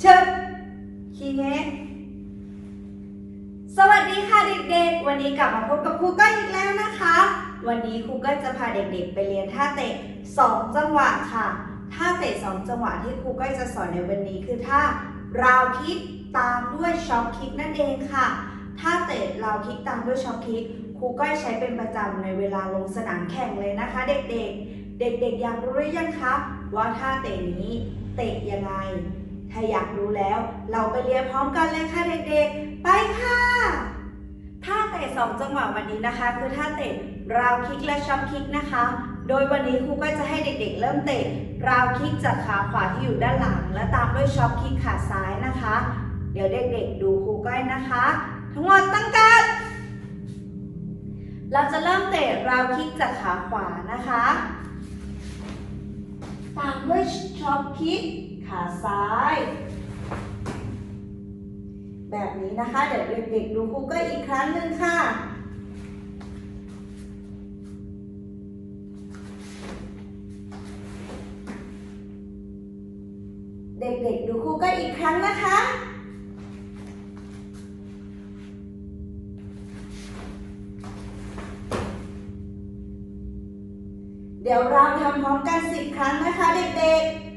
เชิญคีเงสวัสดีค่ะเด็กๆ วันนี้กลับมาพบกับครูก้อยอีกแล้วนะคะ วันนี้ครูก้อยจะพาเด็กๆ ไปเรียนท่าเตะ 2 จังหวะค่ะ ท่าเตะ 2 จังหวะที่ครูก้อยจะสอนในวันนี้คือท่าราวคิกตามด้วยช็อปคิกนั่นเองค่ะ ท่าเตะราวคิกตามด้วยช็อปคิกครูก้อยใช้เป็นประจำในเวลาลงสนามแข่งเลยนะคะ เด็กๆ เด็กๆ อยากรู้หรือยังคะว่าท่าเตะนี้เตะยังไง ถ้าอยากรู้แล้ว เราไปเรียนพร้อมกันเลยค่ะเด็กๆ ไปค่ะ ท่าเตะสองจังหวะวันนี้นะคะ คือท่าเตะราวคิกและช็อปคิกนะคะ โดยวันนี้ครูก็จะให้เด็กๆ เริ่มเตะราวคิกจากขาขวาที่อยู่ด้านหลัง และตามด้วยช็อปคิกขาซ้ายนะคะ เดี๋ยวเด็กๆ ดูครูก้อยนะคะ ทั้งหมดตั้งการเราจะเริ่มเตะราวคิกจากขาขวานะคะ ตามด้วยช็อปคิกขาซ้าย แบบนี้นะคะ เดี๋ยวเด็กๆดูครูก็อีกครั้งหนึ่งค่ะ เด็กๆดูครูก็อีกครั้งนะคะเดี๋ยวเราทำพร้อมกันสิบครั้งนะคะเด็กๆ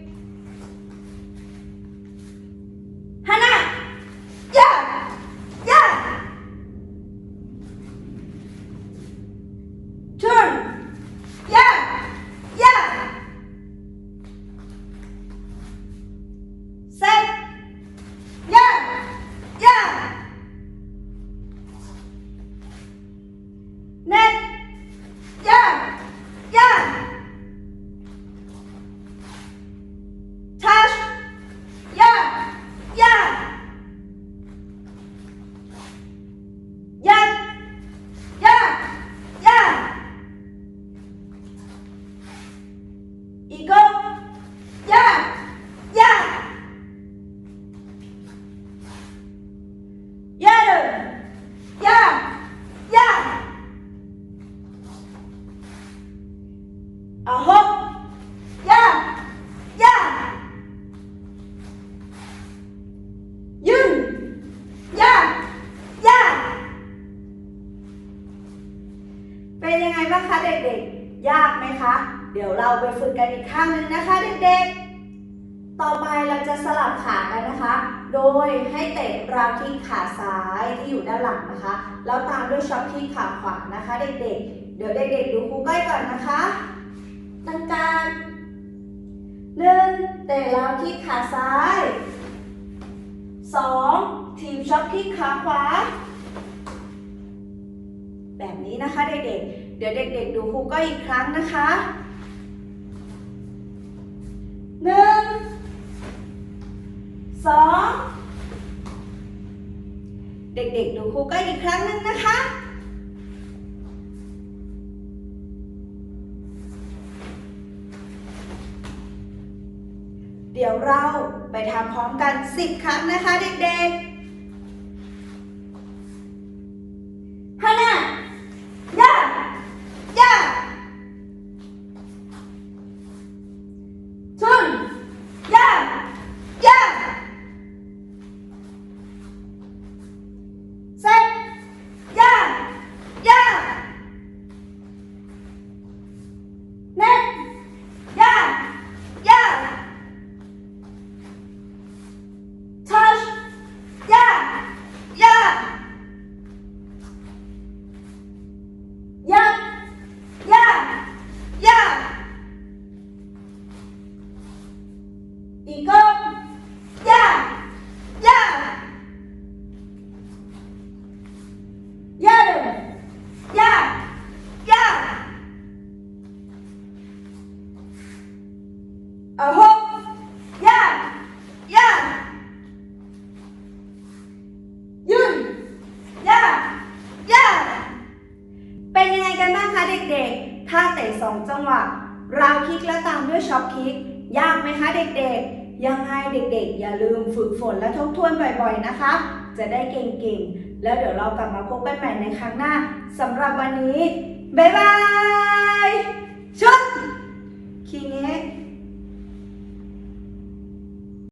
บ้างคะเด็กๆ ยากไหมคะ เดี๋ยวเราไปฝึกกันอีกข้างหนึ่งนะคะเด็กๆ ต่อไปเราจะสลับขากันนะคะ โดยให้เตะราวที่ขาซ้ายที่อยู่ด้านหลังนะคะ แล้วตามด้วยช็อปที่ขาขวานะคะ เด็กๆ เดี๋ยวเด็กๆดูครูก้อยก่อนนะคะ ตั้งการหนึ่งเตะราวที่ขาซ้ายสองทีมช็อปที่ขาขวาแบบนี้นะคะเด็กๆ เดี๋ยวเด็กๆดูครูก็อีกครั้งนะคะหนึ่งสองเด็กๆดูครูก็อีกครั้งหนึ่งนะคะเดี๋ยวเราไปทำพร้อมกัน 10 ครั้งนะคะเด็กๆ เด็กๆ ท่าเตะสองจังหวะ ราวคิกและตามด้วยช็อปคิก ยากไหมคะเด็กๆ ยังไงเด็กๆ อย่าลืมฝึกฝนและทบทวนบ่อยๆนะคะ จะได้เก่งๆ แล้วเดี๋ยวเรากลับมาพบกันใหม่ในครั้งหน้าสำหรับวันนี้ บ๊ายบาย ชุดคิเงะ